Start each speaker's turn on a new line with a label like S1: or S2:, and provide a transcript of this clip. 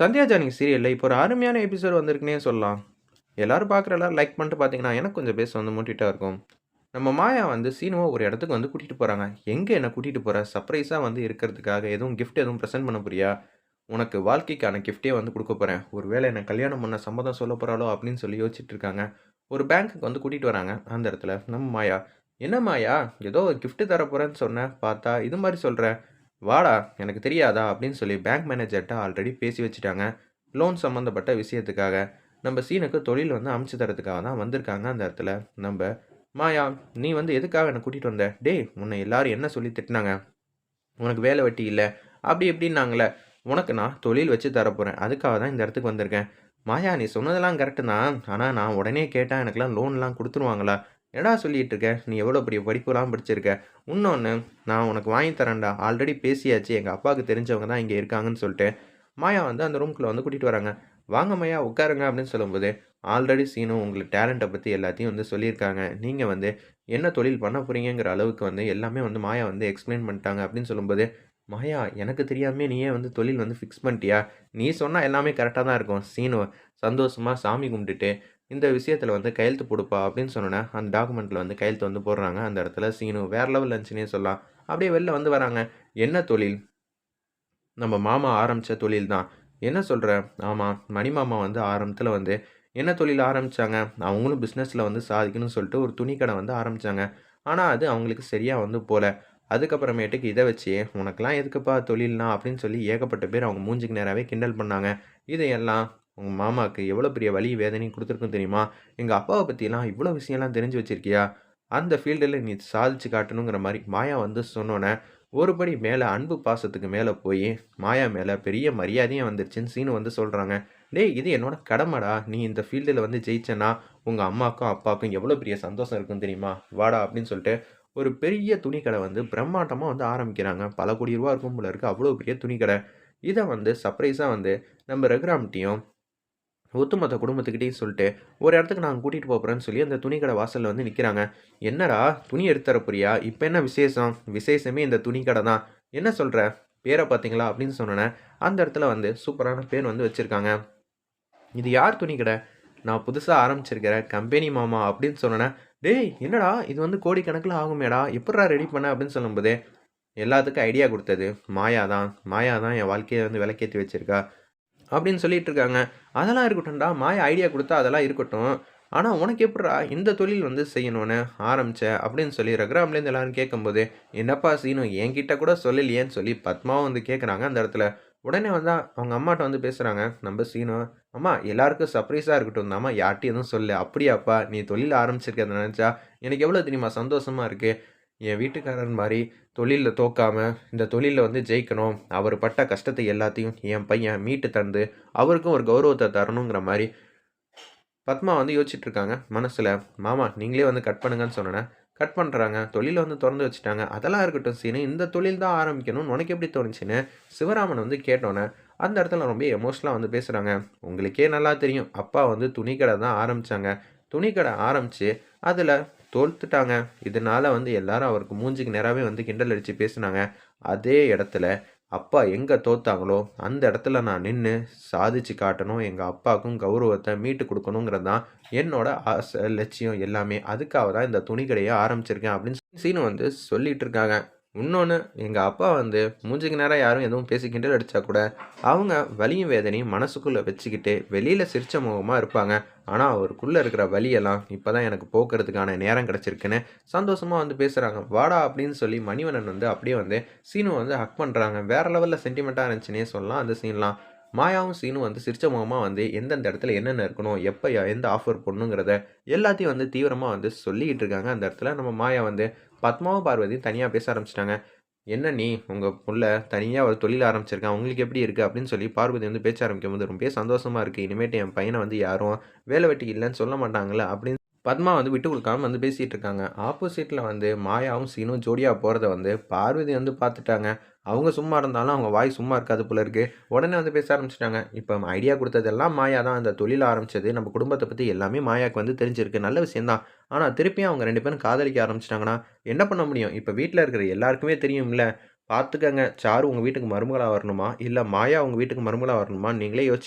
S1: Sandhya Johnny சீரியலில் இப்போ ஒரு அருமையான எபிசோட் வந்திருக்குன்னே சொல்லலாம். எல்லோரும் பார்க்குற எல்லாரும் லைக் பண்ணிட்டு பார்த்தீங்கன்னா எனக்கு கொஞ்சம் பேச வந்து மூட்டிகிட்டா இருக்கும். நம்ம மாயா வந்து சீனுவை ஒரு இடத்துக்கு வந்து கூட்டிகிட்டு போகிறாங்க எங்கே என்னை கூட்டிகிட்டு போகிற சர்ப்ரைஸாக வந்து இருக்கிறதுக்காக எதுவும் கிஃப்ட் எதுவும் ப்ரெசென்ட் பண்ண போறியா? உனக்கு வாழ்க்கைக்கான கிஃப்ட்டே வந்து கொடுக்க போகிறேன் ஒரு வேளை என்னை கல்யாணம் பண்ண சம்மதம் சொல்ல போகிறாளோ அப்படின்னு சொல்லி யோசிச்சுட்டு இருக்காங்க. ஒரு பேங்க்குக்கு வந்து கூட்டிகிட்டு வராங்க. அந்த இடத்துல நம்ம மாயா என்ன மாயா? ஏதோ கிஃப்ட்டு தர போகிறேன்னு சொன்னேன் பார்த்தா இது மாதிரி சொல்கிறேன் வாடா எனக்கு தெரியாதா? அப்படின்னு சொல்லி பேங்க் மேனேஜர்கிட்ட ஆல்ரெடி பேசி வச்சுட்டாங்க. லோன் சம்மந்தப்பட்ட விஷயத்துக்காக. நம்ம சீனுக்கு தொழில் வந்து அமைச்சு தரத்துக்காக தான் வந்திருக்காங்க அந்த இடத்துல. நம்ம மாயா நீ வந்து எதுக்காக என்னை கூட்டிகிட்டு வந்த? டேய் உன்னை எல்லாரும் என்ன சொல்லி திட்டினாங்க? உனக்கு வேலை வெட்டி இல்லை. அப்படி எப்படின்னாங்களே உனக்கு நான் தொழில் வச்சு தரப்போகிறேன் அதுக்காக தான் இந்த இடத்துக்கு வந்திருக்கேன். மாயா நீ சொன்னதெல்லாம் கரெக்டு தான். ஆனால் நான் உடனே கேட்டால் எனக்குலாம் லோன்லாம் கொடுத்துருவாங்களா? என்னடா சொல்லிட்டு இருக்க? நீ எவ்வளோ பெரிய படிப்புலாம் படிச்சிருக்க? இன்னொன்று நான் உனக்கு வாங்கி தரேன்டா. ஆல்ரெடி பேசியாச்சு. எங்கள் அப்பாவுக்கு தெரிஞ்சவங்க தான் இங்கே இருக்காங்கன்னு சொல்லிட்டு மாயா வந்து அந்த ரூம்குள்ளே வந்து கூட்டிகிட்டு வராங்க. வாங்க மாயா உட்காருங்க அப்படின்னு சொல்லும்போது ஆல்ரெடி சீனும் உங்களுக்கு டேலண்ட்டை பற்றி எல்லாத்தையும் வந்து சொல்லியிருக்காங்க. நீங்கள் வந்து என்ன தொழில் பண்ண போகிறீங்கிற அளவுக்கு வந்து எல்லாமே வந்து மாயா வந்து எக்ஸ்பிளைன் பண்ணிட்டாங்க அப்படின்னு சொல்லும்போது மாயா எனக்கு தெரியாமே நீயே வந்து தொழில் வந்து ஃபிக்ஸ் பண்ணிட்டியா? நீ சொன்னால் எல்லாமே கரெக்டாக தான் இருக்கும். சீனு சந்தோஷமாக சாமி கும்பிட்டுட்டு இந்த விஷயத்தில் வந்து கையெழுத்து போடுப்பா அப்படின்னு சொன்னோன்னே அந்த டாக்குமெண்ட்டில் வந்து கையெழுத்து வந்து போடுறாங்க. அந்த இடத்துல சீனு வேறு லெவல் இருந்துச்சுன்னே சொல்லலாம். அப்படியே வெளில வந்து வராங்க. என்ன தொழில்? நம்ம மாமா ஆரம்பித்த தொழில் தான். என்ன சொல்கிற ஆமாம் மணி மாமா வந்து ஆரம்பத்தில் வந்து என்ன தொழில் ஆரம்பித்தாங்க அவங்களும் பிஸ்னஸில் வந்து சாதிக்கணும்னு சொல்லிட்டு ஒரு துணி கடை வந்து ஆரம்பித்தாங்க ஆனால் அது அவங்களுக்கு சரியாக வந்து போகல அதுக்கப்புறமேட்டுக்கு இதை வச்சு உனக்கெலாம் எதுக்குப்பா தொழில்னா? அப்படின்னு சொல்லி ஏகப்பட்ட பேர் அவங்க மூஞ்சிக்கு நேராகவே கிண்டல் பண்ணாங்க. இதையெல்லாம் உங்கள் மாமாவுக்கு எவ்வளோ பெரிய வலி வேதனையும் கொடுத்துருக்கும் தெரியுமா? எங்கள் அப்பாவை பற்றிலாம் இவ்வளோ விஷயம்லாம் தெரிஞ்சு வச்சுருக்கியா? அந்த ஃபீல்டில் நீ சாதிச்சு காட்டணுங்கிற மாதிரி மாயா வந்து சொன்னோன்னே ஒருபடி மேலே அன்பு பாசத்துக்கு மேலே போய் மாயா மேலே பெரிய மரியாதையும் வந்துருச்சுன்னு சீனு வந்து சொல்கிறாங்க டேய் இது என்னோட கடமைடா. நீ இந்த ஃபீல்டில் வந்து ஜெயிச்சேன்னா உங்கள் அம்மாவுக்கும் அப்பாவுக்கும் எவ்வளோ பெரிய சந்தோஷம் இருக்கும் தெரியுமா? வாடா அப்படின்னு சொல்லிட்டு ஒரு பெரிய துணிக்கடை வந்து பிரம்மாண்டமாக வந்து ஆரம்பிக்கிறாங்க. பல கோடி ரூபா இருக்கும் போல இருக்குது அவ்வளோ பெரிய துணிக்கடை. இதை வந்து சர்ப்ரைஸாக வந்து நம்ம ரகுராம்கிட்டையும் ஒத்துமொத்த குடும்பத்துக்கிட்டே சொல்லிட்டு ஒரு இடத்துக்கு நாங்கள் கூட்டிகிட்டு போகிறேன்னு சொல்லி அந்த துணிக்கடை வாசலில் வந்து நிற்கிறாங்க என்னடா துணி எடுத்துற போறியா? இப்போ என்ன விசேஷம்? விசேஷமே இந்த துணிக்கடை தான். என்ன சொல்கிற பேரை பார்த்தீங்களா? அப்படின்னு சொன்னோன்னே அந்த இடத்துல வந்து சூப்பரான பேர் வந்து வச்சுருக்காங்க. இது யார் துணிக்கடை நான் புதுசாக ஆரம்பிச்சிருக்கிற கம்பெனி மாமா அப்படின்னு சொன்னோன்னே டேய் என்னடா? இது வந்து கோடிக்கணக்கில் ஆகுமேடா. எப்படா ரெடி பண்ண? அப்படின்னு சொல்லும்போது எல்லாத்துக்கும் ஐடியா கொடுத்தது மாயா தான். மாயா தான் என் வாழ்க்கையை வந்து விளக்கேற்றி வச்சுருக்கா. அப்படின்னு சொல்லிட்டு இருக்காங்க அதெல்லாம் இருக்கட்டும்டா மாயா ஐடியா கொடுத்தா அதெல்லாம் இருக்கட்டும். ஆனால் உனக்கு எப்படிடா இந்த தொழில் வந்து செய்யணும்னு ஆரம்பிச்ச? அப்படின்னு சொல்லி ரகுராம்லேருந்து எல்லாரும் கேட்கும்போது என்னப்பா சீனு என்கிட்ட கூட சொல்லலையேன்னு சொல்லி பத்மாவும் வந்து கேட்குறாங்க அந்த இடத்துல. உடனே வந்து அவங்க அம்மாட்ட வந்து பேசுகிறாங்க நம்ம சீனோ அம்மா எல்லாருக்கும் சர்ப்ரைஸாக இருக்கட்டும் அம்மா யார்ட்டையும் எதுவும் சொல்லு அப்படியாப்பா நீ தொழில் ஆரம்பிச்சிருக்கிறத நினச்சா எனக்கு எவ்வளோ தெரியுமா சந்தோஷமாக இருக்குது என் வீட்டுக்காரன் மாதிரி தொழிலில் தோக்காமல் இந்த தொழிலில் வந்து ஜெயிக்கணும். அவர் பட்ட கஷ்டத்தை எல்லாத்தையும் என் பையன் மீட்டு தந்து அவருக்கும் ஒரு கௌரவத்தை தரணுங்கிற மாதிரி பத்மா வந்து யோசிச்சுட்ருக்காங்க மனசில். மாமா நீங்களே வந்து கட் பண்ணுங்கன்னு சொன்னேன். கட் பண்ணுறாங்க தொழிலை வந்து திறந்து வச்சுட்டாங்க. அதெல்லாம் இருக்கட்டும் சீனு. இந்த தொழில் தான் ஆரம்பிக்கணும்னு உனக்கு எப்படி தோணுச்சுன்னு சிவராமன் வந்து கேட்டோன்னே அந்த இடத்துல ரொம்ப எமோஷனலாக வந்து பேசுகிறாங்க உங்களுக்கே நல்லா தெரியும். அப்பா வந்து துணிக்கடை தான் ஆரம்பித்தாங்க துணிக்கடை ஆரம்பித்து அதில் தோல்த்துட்டாங்க இதனால வந்து எல்லாரும் அவருக்கு மூஞ்சிக்கு நேராகவே வந்து கிண்டல் அடித்து பேசுனாங்க. அதே இடத்துல அப்பா எங்கே தோத்தாங்களோ அந்த இடத்துல நான் நின்று சாதிச்சு காட்டணும். எங்கள் அப்பாவுக்கும் கௌரவத்தை மீட்டு கொடுக்கணுங்கிறது தான் என்னோட ஆசை லட்சியம் எல்லாமே. அதுக்காக தான் இந்த துணி கடையை ஆரம்பிச்சிருக்கேன் அப்படின்னு சீனு வந்து சொல்லிட்டு இருக்காங்க. இன்னொன்று எங்கள் அப்பா வந்து மூஞ்சிக்கு நேரம் யாரும் எதுவும் பேசி கிண்டல் அடித்தா கூட அவங்க வலியும் வேதனையும் மனசுக்குள்ளே வச்சுக்கிட்டு வெளியில் சிரிச்ச முகமாக இருப்பாங்க. ஆனால் அவருக்குள்ளே இருக்கிற வலியெல்லாம் இப்போ தான் எனக்கு போக்குறதுக்கான நேரம் கிடச்சிருக்குன்னு சந்தோஷமாக வந்து பேசுகிறாங்க வாடா அப்படின்னு சொல்லி மணிவண்ணன் வந்து அப்படியே வந்து சீனு வந்து ஹக் பண்ணுறாங்க வேறு லெவலில் சென்டிமெண்ட்டாக இருந்துச்சுன்னே சொல்லலாம் அந்த சீன்லாம் மாயாவும் சீனும் வந்து சிரிச்ச முகமாக வந்து எந்தெந்த இடத்துல என்னென்ன இருக்கணும் எப்போ எந்த ஆஃபர் பண்ணுங்கிறத எல்லாத்தையும் வந்து தீவிரமாக வந்து சொல்லிக்கிட்டு இருக்காங்க. அந்த இடத்துல நம்ம மாயா வந்து பத்மாவும் பார்வதியும் தனியாக பேச ஆரம்பிச்சிட்டாங்க. என்ன நீ? உங்கள் புள்ள தனியாக ஒரு தொழில் ஆரம்பிச்சிருக்கேன். உங்களுக்கு எப்படி இருக்குது அப்படின்னு சொல்லி பார்வதி வந்து பேச்ச ஆரம்பிக்கும் போது ரொம்ப சந்தோஷமாக இருக்குது இனிமேட்டு என் பையனை வந்து யாரும் வேலை வெட்டி இல்லைன்னு சொல்ல மாட்டாங்களே அப்படின்னு பத்மா வந்து விட்டு கொடுக்காம வந்து பேசிகிட்டு இருக்காங்க. ஆப்போசிட்டில் வந்து மாயாவும் சீனும் ஜோடியாக போகிறத வந்து பார்வதி வந்து பார்த்துட்டாங்க. அவங்க சும்மா இருந்தாலும் அவங்க வாய் சும்மா இருக்காது போல இருக்கு. உடனே வந்து பேச ஆரம்பிச்சிட்டாங்க. இப்போ ஐடியா கொடுத்ததெல்லாம் மாயா தான் அந்த தொழில் ஆரம்பிச்சது. நம்ம குடும்பத்தை பற்றி எல்லாமே மாயாவுக்கு வந்து தெரிஞ்சிருக்கு. நல்ல விஷயந்தான் ஆனால் திருப்பியும் அவங்க ரெண்டு பேரும் காதலிக்க ஆரம்பிச்சிட்டாங்கன்னா என்ன பண்ண முடியும்? இப்போ வீட்டில் இருக்கிற எல்லாருக்குமே தெரியும்ல. பார்த்துக்கங்க சாரு உங்கள் வீட்டுக்கு மருமகளாக வரணுமா? இல்லை மாயா உங்கள் வீட்டுக்கு மருமகளாக வரணுமா நீங்களே யோசிச்சு